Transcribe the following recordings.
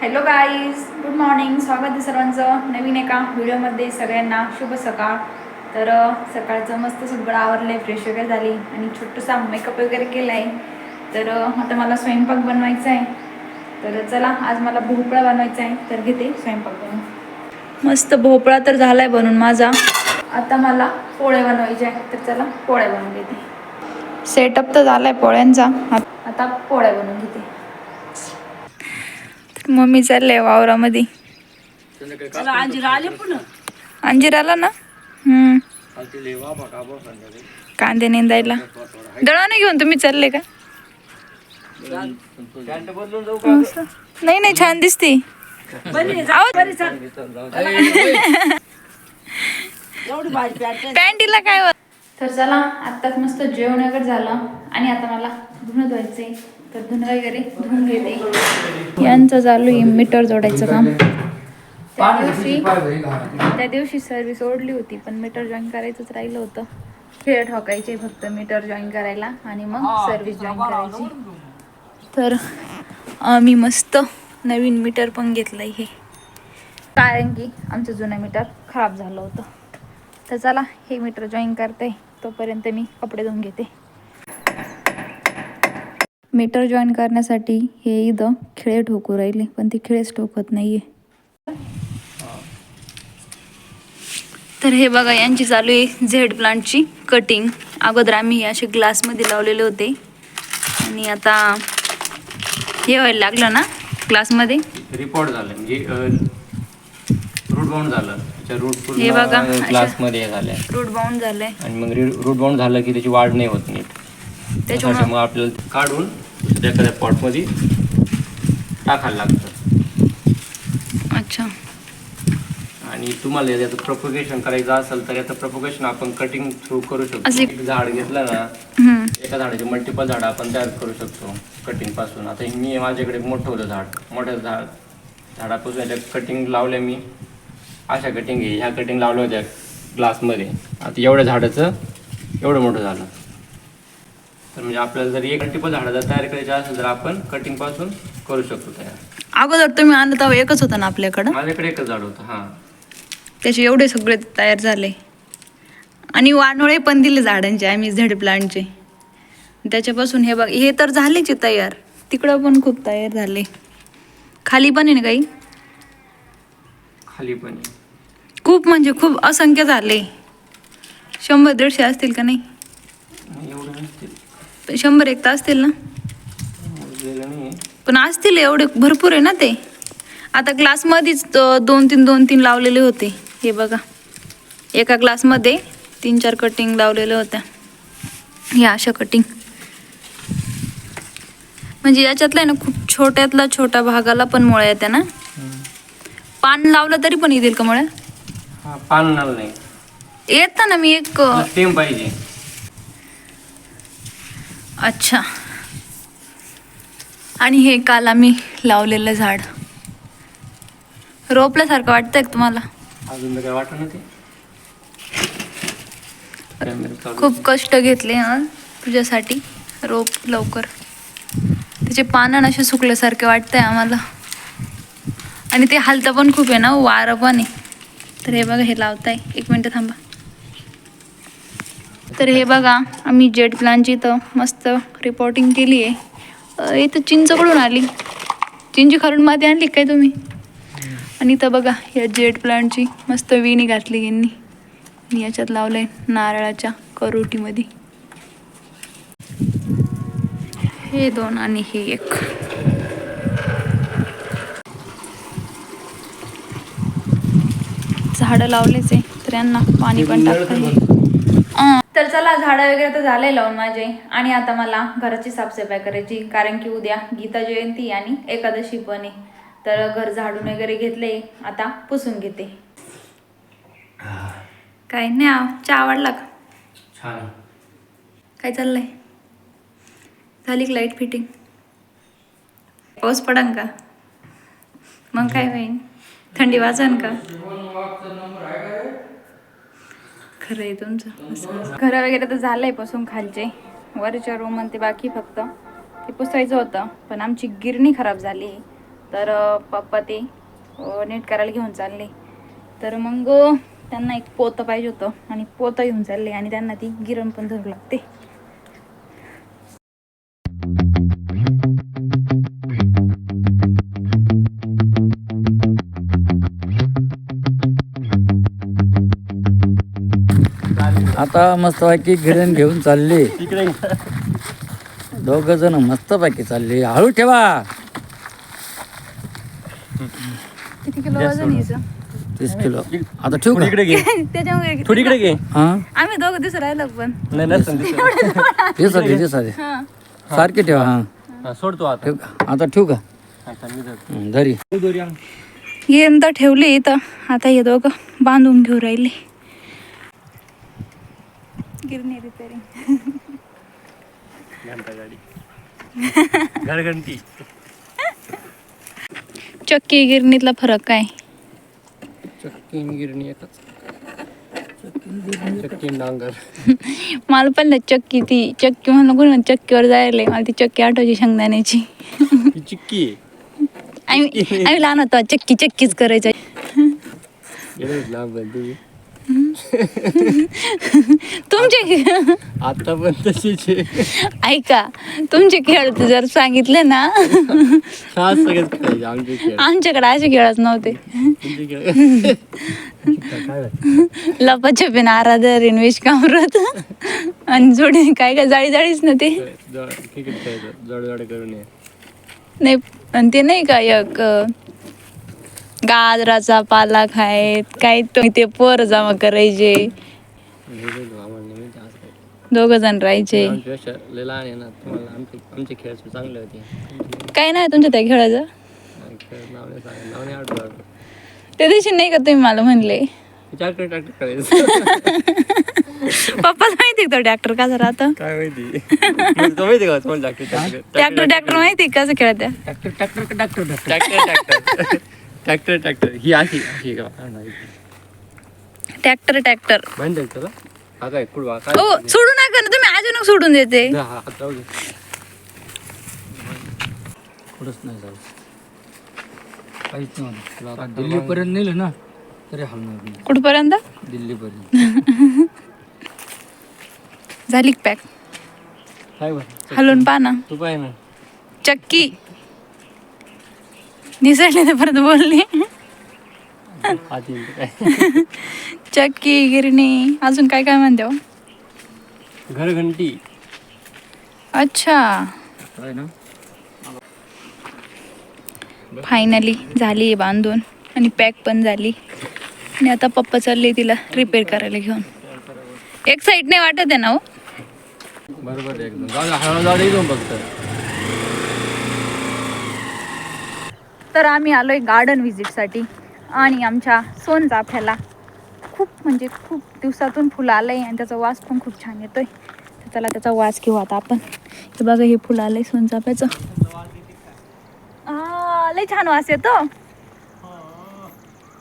Hello guys good morning स्वागत आहे सर्वांचं. नवीन एका व्हिडिओमध्ये सगळ्यांना शुभ सकाळ. तर सकाळचं मस्त सगळं आवरलं आहे फ्रेश वगैरे झाली आणि छोटंसा मेकअप वगैरे केला आहे तर आता मला स्वयंपाक बनवायचा आहे. तर चला आज मला भोपळा बनवायचा आहे. तर घेते स्वयंपाक बनवून. मस्त भोपळा तर झाला आहे बनवून माझा. आता मला पोळ्या बनवायच्या आहेत. तर चला पोळ्या बनवून घेते. सेटअप तर झाला आहे पोळ्यांचा. आता पोळ्या बनवून घेते. मम्मी चालले वावरामध्ये. अंजीर आला ना? हम्म. कांदे नेंदायला. दळाने घेऊन तुम्ही चालले का. नाही नाही छान दिसते. पॅन्टीला काय? तर चला आत्ताच मस्त जेवण वगैरे झालं आणि आता मला धुणं धुवायचंय. तर धुणं वगैरे धुवून घेते. यांचं चालू आहे मीटर जोडायचं काम. त्या दिवशी त्या दिवशी सर्व्हिस ओढली होती पण मीटर जॉईन करायचंच राहिलं होतं. खेळ ठोकायचे फक्त मीटर जॉईन करायला आणि मग सर्व्हिस जॉईन करायची. तर आम्ही मस्त नवीन मीटर पण घेतलं हे. कारण की आमचं जुनं मीटर खराब झालं होतं. तर चला हे मीटर जॉईन करते. तोपर्यंत मी कपडे धुवून घेते. मीटर जॉईन करण्यासाठी हे इथं खिळे ठोकू राहिले पण ते खिळेच ठोकत नाहीये. तर हे बघा यांची चालू आहे झेड प्लांटची कटिंग अगोदर आम्ही हे असे ग्लासमध्ये लावलेले होते. आणि आता हे व्हायला लागलं ना ग्लासमध्ये रिपोर्ट झालं म्हणजे रूट बाउंड झालं. रूट हे बघा, ग्लासमध्ये झाल्या. रूट बाउंड झालंय. आणि मग रूट बाउंड झालं की त्याची वाढ नाही होत नीट. त्याच्यामुळं मग आपल्याला काढून दुसऱ्या एखाद्या पॉटमध्ये टाकायला लागतं. अच्छा. आणि तुम्हाला याचं प्रपोगेशन करायचं असेल तर याचं प्रपोगेशन आपण कटिंग थ्रू करू शकतो. एक झाड घेतलं ना. एका झाडाचे मल्टिपल झाडं आपण तयार करू शकतो कटिंगपासून. आता मी माझ्याकडे मोठं होतं झाड. मोठ्या झाड झाडापासून याच्या कटिंग लावल्या मी. अशा कटिंग ह्या कटिंग लावल्या होत्या ग्लासमध्ये आता एवढ्या झाडाचं एवढं मोठं झालं. तर म्हणजे आपल्याला जर एक मल्टिपल झाडं जर तयार करायचे असेल तर आपण कटिंगपासून करू शकतो तयार. अगोदर तुम्ही आणलं तेव्हा एकच होतं ना आपल्याकडं? माझ्याकडे एकच झाड होतं हां. त्याचे एवढे सगळे तयार झाले. आणि वानोळे पण दिले झाडांचे आम्ही झेड प्लांटचे. त्याच्यापासून हे बघ हे तर झालेच तयार. तिकडं पण खूप तयार झाले. खाली पण आहे ना काही? खाली पण. खूप म्हणजे खूप असंख्य झाले. शंभर दीडशे असतील का नाही? पण शंभर एक तर असतील ना. पण असतील एवढे भरपूर आहे ना ते. आता ग्लासमध्येच दोन तीन दोन तीन लावलेले होते. हे बघा. एका ग्लासमध्ये तीन चार कटिंग लावलेल्या होत्या. ह्या अशा कटिंग म्हणजे याच्यातला आहे ना खूप छोट्यातला छोट्या भागाला पण मुळ्या येत्या ना? पान लावलं तरी पण येतील का मुळ्या? हा पान नाही. येतं ना मी एक पाहिजे. अच्छा. आणि हे काल आम्ही लावलेलं झाड. रोपल्यासारखं वाटतंय का तुम्हाला? अजून तर काय वाटत नाही खूप कष्ट घेतले हं तुझ्यासाठी रोप लवकर. त्याचे पानं असे सुकल्यासारखे वाटतंय आम्हाला. आणि ते हालतं पण खूप आहे ना वारं पण आहे. तर हे बघा हे लावताय. एक मिनटं थांबा. तर हे बघा आम्ही जेट प्लानची इथं मस्त रिपोर्टिंग केली आहे. इथं चिंच कुठून आली? चिंची खरून मध्ये आणली काय तुम्ही? आणि इथं बघा या जेट प्लांटची मस्त विणी घातली यांनी. आणि याच्यात लावलंय नारळाच्या करोटीमध्ये. हे दोन आणि हे एक. झाडं लावलेच आहे तर यांना पाणी पण टाकलं तर चला झाडं वगैरे तर झाले लावून माझे. आणि आता मला घराची साफसफाई करायची कारण की उद्या गीता जयंती आणि एकादशी पण आहे. तर घर झाडून वगैरे घेतले आता पुसून घेते. काय नाही आव, चहा आवडला का? छान काय चाललंय? झाली का लाइट फिटिंग पाऊस पडन का? मग काय होईन थंडी वाजन का? खरं आहे तुमचं. असं. घरं वगैरे तर झालंयपासून खालचे. वरच्या रूम आणि ते बाकी फक्त. ते पुसायचं होतं पण आमची गिरणी खराब झाली. तर पप्पा ते नीट करायला घेऊन चालले. तर मग त्यांना एक पोतं पाहिजे होतं आणि पोतं घेऊन चालले आणि त्यांना ती गिरण पण धरू लागते. आता मस्तपैकी गिरण घेऊन चालले. तिकडे दोघ जण मस्तपैकी चालले. हळू ठेवा. किती किलो वजन यायचं तीस किलो. आता ठेवू का? इकडे घे. त्याच्यामुळे किती- थोडी इकडे घे. हा? आम्ही दोघं दिसू राहिलो पण. नाही नसतं दिसत. ते साधे ते साधे हा. सारखे ठेवा हा. हा, सोडतो आता. ठेव का? आता ठेवू का? आता मी धरतो. हं, धरी. हे नंतर ठेवले इथं. आता हे दोघं बांधून घेऊ राहिले. गिरणी रिपेअरिंग घंटा गाडी. घरघंटी. चक्की गिरणीतला फरक काय? चक्की गिरणी एकच. चक्की नांगर मला पण ना चक्की ती चक्की म्हणून कोणी म्हणतं चक्कीवर जायला मला ती चक्की आठवायची शेंगदाण्याची. चिक्की आम्ही आम्ही लहान होतो चक्की चक्कीच करायचं. तुमचे आता पण तशीच आहे. ऐका तुमचे खेळ तर जर सांगितले ना. हा सगळेच खेळायचे आमचे खेळ. आमच्याकडे असे खेळच नव्हते. तुमचे खेळ. लपाछपी इन्वेश कामरत आणि जोडी काय काय जाळी जाळीच ना ते. क्रिकेट खेळायचं जड करून ये नाही आणि ते नाही का एक अं, गाजराचा पाला खायत काय तो ते पोर जमा करायचे. दोघ जण राहायचे. आमच्यापेक्षा लय लहान आहे ना तुम्हाला आमचे आमचे खेळ चांगले होते. काय नाही तुमच्या त्या खेळाचं. खेळ नाव नाही सांग नाव नाही आठवलं त्या दिवशी नाही का तुम्ही मला म्हणले? पप्पाच माहिती का तो ट्रॅक्टर कसा राहतं? काय माहिती? का ट्रॅक्टर ट्रॅक्टर? माहिती का कसं खेळत्या? Tractor? Tractor tractor. Tractor tractor tractor tractor ही अशी अशी का ट्रॅक्टर ट्रॅक्टर आहे तुला हा काय कुडवा काय? हो सोडू नका ना तुम्ही अजून सोडून देते. हा, हा, दे. कुठंच नाही जाऊ. काहीच नव्हतं दिल्लीपर्यंत नेलं ना तरी हलणार नाही कुठपर्यंत? दिल्लीपर्यंत झाली पॅक काय बरं हलवून पहा ना. तू पाय ना. चक्की. निसरले तर परत बोलली. चक्की गिरणी अजून काय काय म्हणते हो? घरघंटी. अच्छा. फायनली झाली आहे बांधून आणि पॅक पण झाली. आणि आता पप्पा चालले तिला रिपेअर करायला घेऊन. एक साईड नाही वाटत आहे ना हो? बरोबर आहे एकदम. जाऊ दे, हळूहळू जाऊ दे इथून फक्त. तर आम्ही आलो आहे गार्डन व्हिजिटसाठी आणि आमच्या सोनचाफ्याला खूप म्हणजे खूप दिवसातून फुलं आलं आहे आणि त्याचा वास पण खूप छान येतो तर चला त्याचा वास घेऊ आता आपण. हे बघा हे फुलं आलंय सोनचाफ्याचं आ, लय छान वास येतो.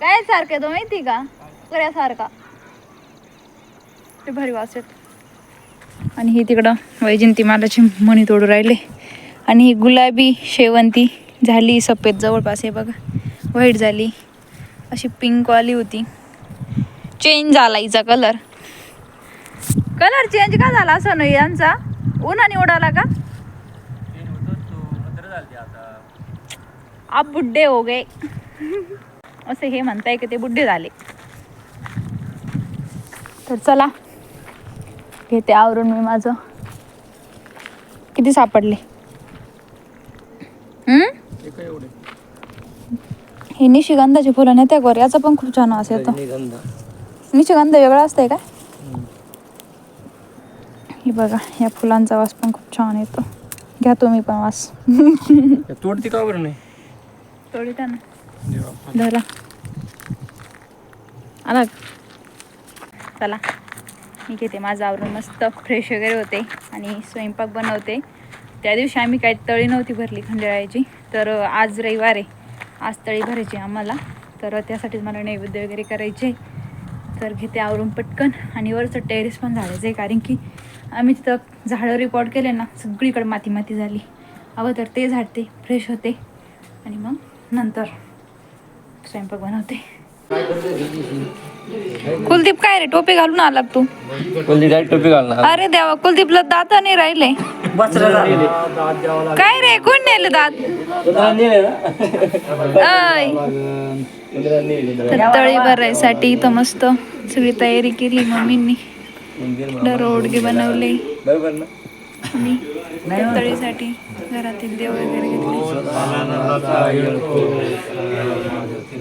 काय सारखं येतो माहिती का? सारखा. ते भारी वास येतो. आणि हे तिकडं वैजंती मालाची मणी तोडू राहिले. आणि ही गुलाबी शेवंती झाली सफेद जवळपास हे बघा. व्हाईट झाली. अशी पिंकवाली होती. चेंज झाला हिचा कलर कलर चेंज का झाला असं नाही यांचा? उन्हाने उडाला का? आप बुड्ढे हो गए. असे हे म्हणताय की ते बुड्ढे झाले. तर चला घेते आवरून मी माझं. किती सापडले हम्म? हे काय एवढे हे निशिगंधाची फुलं नाही त्या याचा पण खूप छान वास येतो. निशिगंध. वेगळा असतंय का हे बघा या फुलांचा वास पण खूप छान येतो. घ्या तुम्ही पण वास. हे तोडती का बरं नाही? तोडीता ना. धरा. आला. का? चला. मी घेते माझं आवरून मस्त फ्रेश वगैरे होते आणि स्वयंपाक बनवते. त्या दिवशी आम्ही काही तळी नव्हती भरली खंडेळाची तर आज रविवार आहे. आस्तळी भरायची आम्हाला. तर त्यासाठीच मला नैवेद्य वगैरे करायचे. तर घेते आवरून पटकन. आणि वरचं टेरेस पण झाडायचं आहे कारण की आम्ही तिथं झाडं रिपोर्ट केले ना सगळीकडे माती माती झाली. अगं तर ते झाडते फ्रेश होते. आणि मग नंतर स्वयंपाक बनवते. कुलदीप काय रे टोपी घालून आला तू? कोणती डायरेक्ट टोपी घालणार अरे देवा कुलदीपला दात नाही राहिले. काय रे कोण नेले दात? तळी भरायसाठी इथं मस्त सगळी तयारी केली मम्मींनी. रोडगे बनवले. बरोबर ना तळीसाठी घरातील देव वगैरे घेतले.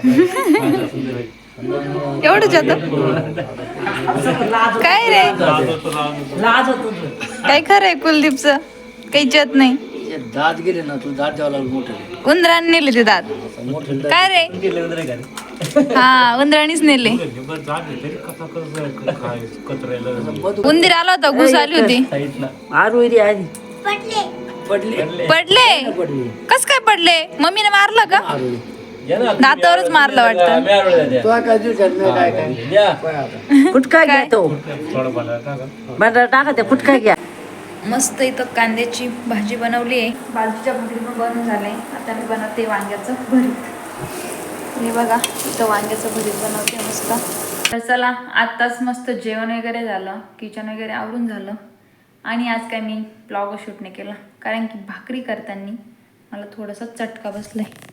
एवढंच येत काय रे? काय खरंय कुलदीपचं? काहीच येत नाही. दात गेले ना तू दात द्यावं लागलं मोठं. उंदराने नेले ते दात. काय रे? हा उंदराणीच नेले. उंदीर आला होता घुस आली होती. आधी पडले. पडले. पडले? कस काय पडले? मम्मीने मारलं का? दातावरच मारलं वाटतं. कुटका घ्या काय? तो? बटाटा टाका. ते. कुटका घ्या? मस्त इथं कांद्याची भाजी बनवली आहे. बाजूच्या भाकरी पण बनवून झालंय आता मी बनवते वांग्याचं भरीत. हे बघा इथं वांग्याचं भरीत बनवते मस्त. तर चला आत्ताच मस्त जेवण वगैरे झालं. किचन वगैरे आवरून झालं. आणि आज काय मी ब्लॉग शूट नाही केला. कारण की भाकरी करताना मला थोडासा चटका बसलाय.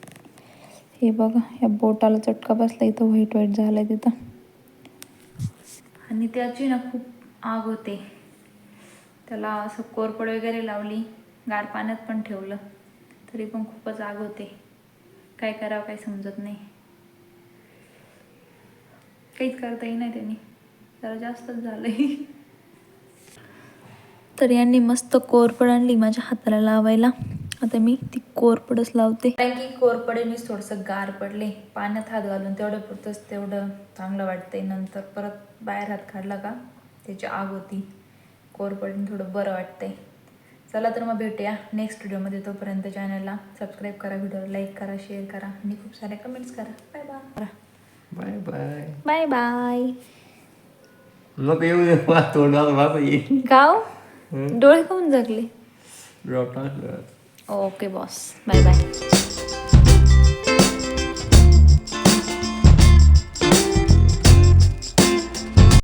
हे बघा या बोटाला चटका बसला इथं व्हाईट व्हाईट झालंय तिथं. आणि त्याची ना खूप आग होते. त्याला असं कोरपड वगैरे लावली गार पाण्यात पण ठेवलं तरी पण खूपच आग होते. काय करावं काय समजत नाही. काहीच करता येईना त्यांनी. जरा जास्तच झालंय. तर यांनी मस्त कोरपड आणली माझ्या हाताला लावायला. आता मी ती कोरपडच लावते. कारण की कोरपडेनीच थोडंसं गार पडले. पाण्यात हात घालून तेवढं पुरतंच तेवढं चांगलं वाटतंय. नंतर परत बाहेर हात काढला का त्याची आग होती. कोरपडीने थोडं बरं वाटतंय. चला तर मग भेटूया नेक्स्ट व्हिडिओमध्ये तोपर्यंत चॅनलला सबस्क्राईब करा व्हिडिओला लाईक करा शेअर करा आणि खूप साऱ्या कमेंट्स करा. Bye bye bye bye bye bye लोक येऊ दे तोंडाला बाबा येईल. गाव? डोळे काऊन जगले. Okay boss bye bye.